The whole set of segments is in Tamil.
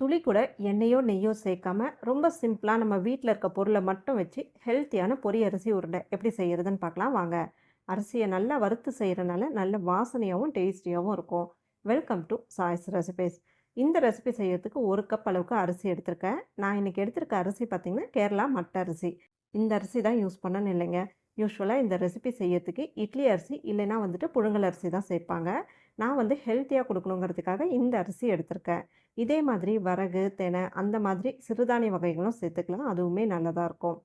துளி கூட எண்ணெயோ நெய்யோ சேர்க்காம ரொம்ப சிம்பிளாக நம்ம வீட்டில் இருக்க பொருளை மட்டும் வச்சு ஹெல்த்தியான பொரி அரிசி உருண்டை எப்படி செய்கிறதுன்னு பார்க்கலாம். வாங்க. அரிசியை நல்லா வறுத்து செய்கிறனால நல்ல வாசனையாகவும் டேஸ்டியாகவும் இருக்கும். வெல்கம் டு சாய்ஸ் ரெசிபிஸ் இந்த ரெசிபி செய்யறதுக்கு ஒரு கப் அளவுக்கு அரிசி எடுத்திருக்கேன். நான் இன்றைக்கி எடுத்திருக்க அரிசி பார்த்திங்கன்னா கேரளா மட்ட அரிசி. இந்த அரிசி தான் யூஸ் பண்ணணும் இல்லைங்க. யூஸ்வலாக இந்த ரெசிபி செய்யறதுக்கு இட்லி அரிசி இல்லைன்னா வந்துட்டு புழுங்கல் அரிசி தான் சேர்ப்பாங்க. நான் வந்து ஹெல்த்தியாக கொடுக்கணுங்கிறதுக்காக இந்த அரிசி எடுத்திருக்கேன். இதே மாதிரி வரகு தெனை அந்த மாதிரி சிறுதானிய வகைகளும் சேர்த்துக்கலாம். அதுவுமே நல்லதாக இருக்கும்.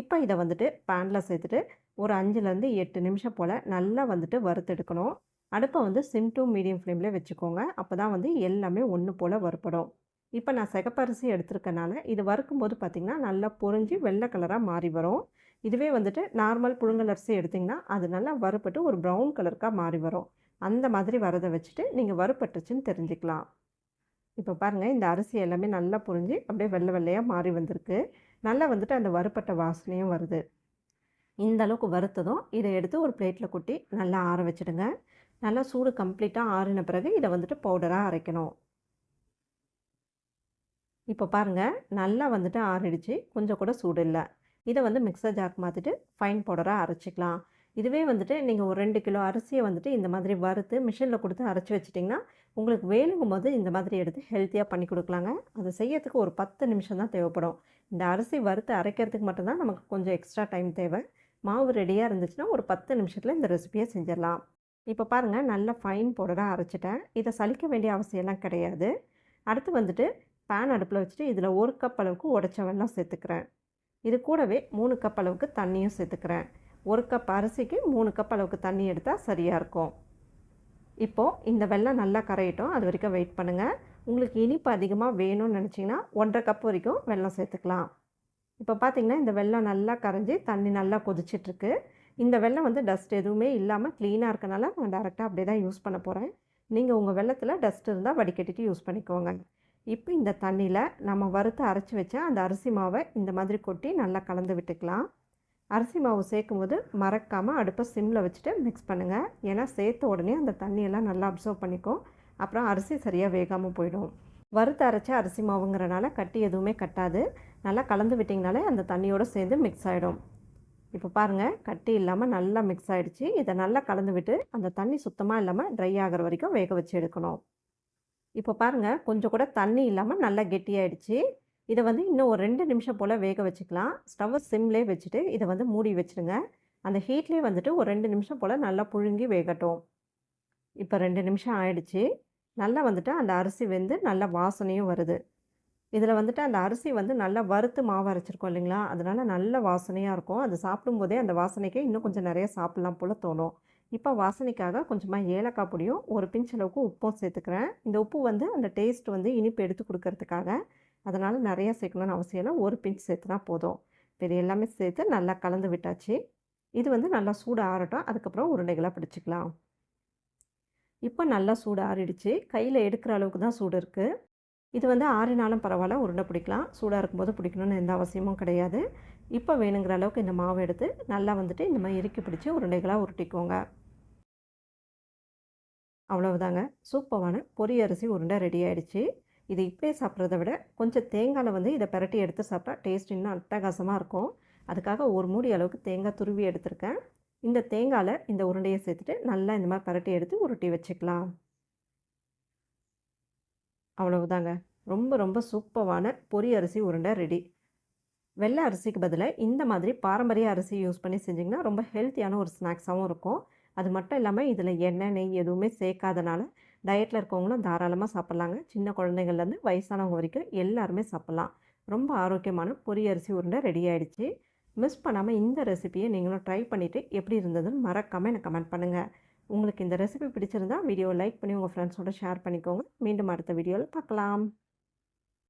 இப்போ இதை வந்துட்டு பேனில் சேர்த்துட்டு ஒரு அஞ்சுலேருந்து எட்டு நிமிஷம் போல் நல்லா வந்துட்டு வறுத்தெடுக்கணும் அடுப்பை வந்து சிம் டு மீடியம் ஃப்ளேமில் வச்சுக்கோங்க. அப்போ தான் வந்து எல்லாமே ஒன்று போல் வறுப்படும் இப்போ நான் சிகப்பரிசி எடுத்திருக்கனால இது வறுக்கும்போது பார்த்திங்கன்னா நல்லா பொறிஞ்சு வெள்ளை கலராக மாறி வரும். இதுவே வந்துட்டு நார்மல் புழுங்கல் அரிசி எடுத்திங்கன்னா அது நல்லா வறுப்பட்டு ஒரு ப்ரௌன் கலருக்காக மாறி வரும். அந்த மாதிரி வரதை வச்சுட்டு நீங்கள் வறுப்பட்டுச்சுன்னு தெரிஞ்சுக்கலாம். இப்போ பாருங்கள் இந்த அரிசி எல்லாமே நல்லா புரிஞ்சு அப்படியே வெள்ளை வெள்ளையாக மாறி வந்திருக்கு. நல்லா வந்துட்டு அந்த வறுப்பட்ட வாசனையும் வருது. இந்த அளவுக்கு வறுத்ததும் இதை எடுத்து ஒரு பிளேட்டில் கொட்டி நல்லா ஆற வச்சுடுங்க. நல்லா சூடு கம்ப்ளீட்டாக ஆறின பிறகு இதை வந்துட்டு பவுடராக அரைக்கணும். இப்போ பாருங்கள் நல்லா வந்துட்டு ஆறிடுச்சு. கொஞ்சம் கூட சூடு இல்லை. இதை வந்து மிக்சர் ஜாக் மாற்றிட்டு ஃபைன் பவுடராக அரைச்சிக்கலாம். இதுவே வந்துட்டு நீங்கள் ஒரு ரெண்டு கிலோ அரிசியை வந்துட்டு இந்த மாதிரி வறுத்து மிஷினில் கொடுத்து அரைச்சி வச்சிட்டிங்கன்னா உங்களுக்கு வேணுங்கும் போது இந்த மாதிரி எடுத்து ஹெல்த்தியாக பண்ணி கொடுக்கலாங்க. அதை செய்யறதுக்கு ஒரு பத்து நிமிஷம் தான் தேவைப்படும். இந்த அரிசி வறுத்து அரைக்கிறதுக்கு மட்டும்தான் நமக்கு கொஞ்சம் எக்ஸ்ட்ரா டைம் தேவை. மாவு ரெடியாக இருந்துச்சுன்னா ஒரு பத்து நிமிஷத்தில் இந்த ரெசிபியை செஞ்சிடலாம். இப்போ பாருங்கள் நல்ல ஃபைன் பவுடராக அரைச்சிட்டேன். இதை சலிக்க வேண்டிய அவசியம்லாம் கிடையாது. அடுத்து வந்துட்டு பேன் அடுப்பில் வச்சுட்டு இதில் ஒரு கப் அளவுக்கு உடச்ச வெள்ளம் சேர்த்துக்கிறேன். இது கூடவே மூணு கப் அளவுக்கு தண்ணியும் சேர்த்துக்கிறேன். ஒரு கப் அரிசிக்கு மூணு கப் அளவுக்கு தண்ணி எடுத்தால் சரியாக இருக்கும். இப்போது இந்த வெள்ளம் நல்லா கரையட்டும். அது வரைக்கும் வெயிட் பண்ணுங்கள் உங்களுக்கு இனிப்பு அதிகமாக வேணும்னு நினச்சிங்கன்னா ஒன்றரை கப் வரைக்கும் வெள்ளம் சேர்த்துக்கலாம். இப்போ பார்த்திங்கன்னா இந்த வெள்ளம் நல்லா கரைஞ்சி தண்ணி நல்லா கொதிச்சிட்ருக்கு. இந்த வெள்ளம் வந்து டஸ்ட் எதுவுமே இல்லாமல் க்ளீனாக இருக்கனால நான் டேரெக்டாக அப்படியே தான் யூஸ் பண்ண போகிறேன் நீங்கள் உங்கள் வெள்ளத்தில் டஸ்ட் இருந்தால் வடிகட்டிட்டு யூஸ் பண்ணிக்கோங்க. இப்போ இந்த தண்ணியில் நம்ம வறுத்து அரைச்சி வச்சா அந்த அரிசி மாவை இந்த மாதிரி கொட்டி நல்லா கலந்து விட்டுக்கலாம். அரிசி மாவு சேர்க்கும் போது மறக்காமல் அடுப்பை சிம்மில் வச்சுட்டு மிக்ஸ் பண்ணுங்கள் ஏன்னா சேர்த்த உடனே அந்த தண்ணியெல்லாம் நல்லா அப்சர்வ் பண்ணிக்கும். அப்புறம் அரிசி சரியாக வேகாமல் போயிடும். வறுத்து அரைச்ச அரிசி மாவுங்கிறனால கட்டி எதுவுமே கட்டாது. நல்லா கலந்து விட்டிங்கனாலே அந்த தண்ணியோடு சேர்ந்து மிக்ஸ் ஆகிடும் இப்போ பாருங்கள் கட்டி இல்லாமல் நல்லா மிக்ஸ் ஆகிடுச்சு இதை நல்லா கலந்து விட்டு அந்த தண்ணி சுத்தமாக இல்லாமல் ட்ரை ஆகிற வரைக்கும் வேக வச்சு எடுக்கணும். இப்போ பாருங்கள் கொஞ்சம் கூட தண்ணி இல்லாமல் நல்லா கெட்டியாயிடுச்சு. இதை வந்து இன்னும் ஒரு ரெண்டு நிமிஷம் போல் வேக வச்சுக்கலாம். ஸ்டவ்வை சிம்லேயே வச்சுட்டு இதை வந்து மூடி வச்சுடுங்க அந்த ஹீட்லேயே வந்துட்டு ஒரு ரெண்டு நிமிஷம் போல் நல்லா புழுங்கி வேகட்டும். இப்போ ரெண்டு நிமிஷம் ஆயிடுச்சு. நல்லா வந்துட்டு அந்த அரிசி வெந்து நல்ல வாசனையும் வருது. இதில் வந்துட்டு அந்த அரிசி வந்து நல்லா வறுத்து மாவு அரைச்சிருக்கோம் இல்லைங்களா? அதனால் நல்ல வாசனையாக இருக்கும். அது சாப்பிடும்போதே அந்த வாசனைக்கே இன்னும் கொஞ்சம் நிறைய சாப்பிட்லாம் போல் தோணும். இப்போ வாசனைக்காக கொஞ்சமாக ஏலக்காய் பொடியும் ஒரு பிஞ்ச் அளவுக்கு உப்பும் சேர்த்துக்கிறேன். இந்த உப்பு வந்து அந்த டேஸ்ட் வந்து இனிப்பு எடுத்து கொடுக்கறதுக்காக அதனால் நிறையா சேர்க்கணும்னு அவசியம் இல்லை. ஒரு பிஞ்ச் சேர்த்துனா போதும். பெரிய இது எல்லாமே சேர்த்து நல்லா கலந்து விட்டாச்சு. இது வந்து நல்லா சூடு ஆறட்டும். அதுக்கப்புறம் உருண்டைகளாக பிடிச்சிக்கலாம். இப்போ நல்லா சூடு ஆறிடுச்சு. கையில் எடுக்கிற அளவுக்கு தான் சூடு இருக்குது இது வந்து ஆறினாலும் பரவாயில்ல. உருண்டை பிடிக்கலாம். சூடாக இருக்கும்போது பிடிக்கணும்னு எந்த அவசியமும் கிடையாது. இப்போ வேணுங்கிற அளவுக்கு இந்த மாவு எடுத்து நல்லா வந்துட்டு இந்த மாதிரி இறுக்கி பிடிச்சி உருண்டைகளாக உருட்டிக்கோங்க. அவ்வளவுதாங்க. சூப்பரான பொரிய அரிசி உருண்டை ரெடி ஆகிடுச்சு இது இப்படியே சாப்பிட்றத விட கொஞ்சம் தேங்காயில் வந்து இதை பரட்டி எடுத்து சாப்பிட்டா டேஸ்ட் இன்னும் அட்டகாசமாக இருக்கும். அதுக்காக ஒரு மூடி அளவுக்கு தேங்காய் துருவி எடுத்திருக்கேன். இந்த தேங்காயில் இந்த உருண்டையை சேர்த்துட்டு நல்லா இந்த மாதிரி பரட்டி எடுத்து உருட்டி வச்சுக்கலாம். அவ்வளவுதாங்க. ரொம்ப ரொம்ப சூப்பரான பொரி அரிசி உருண்டை ரெடி. வெள்ளை அரிசிக்கு பதிலாக இந்த மாதிரி பாரம்பரிய அரிசி யூஸ் பண்ணி செஞ்சிங்கன்னா ரொம்ப ஹெல்த்தியான ஒரு ஸ்நாக்ஸாகவும் இருக்கும். அது மட்டும் இல்லாமல் இதில் எண்ணெய் நெய் எதுவுமே சேர்க்காதனால டயட்டில் இருக்கவங்களும் தாராளமாக சாப்பிட்லாங்க. சின்ன குழந்தைங்கள்லேருந்து வயசானவங்க வரைக்கும் எல்லாருமே சாப்பிட்லாம். ரொம்ப ஆரோக்கியமான பொரியரிசி உருண்டை ரெடி ஆகிடுச்சு மிஸ் பண்ணாமல் இந்த ரெசிபியை நீங்களும் ட்ரை பண்ணிவிட்டு எப்படி இருந்ததுன்னு மறக்காமல் எனக்கு கமெண்ட் பண்ணுங்கள் உங்களுக்கு இந்த ரெசிபி பிடிச்சிருந்தா வீடியோ லைக் பண்ணி உங்கள் ஃப்ரெண்ட்ஸோட ஷேர் பண்ணிக்கோங்க. மீண்டும் அடுத்த வீடியோவில் பார்க்கலாம்.